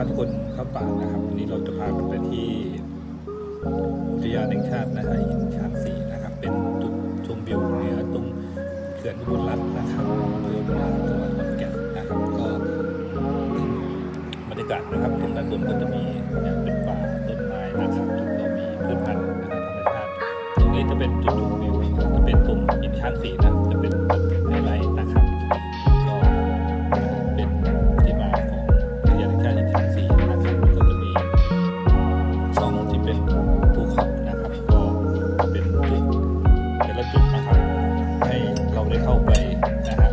าทุกคนเข้าป่านะครับวันนี้เราจะพากันไปที่อุทยานแห่งชาตินะฮะหินช้างสีนะครับ เป็นจุดชมวิวเหนือตรงเขื่อนอุบลรัตน์นะครับอำเภออุบลรัตน์จังหวัดขอนแก่นนะครับก็บรรยากาศนะครับตรงด้านบนก็จะมีเนี่ยเป็นป่าต้นไม้นะครับแล้วก็มีพืชพันธุ์นะฮะธรรมชาติตรงนี้จะเป็นจุดชมวิว ให้เราได้เข้าไปนะครับ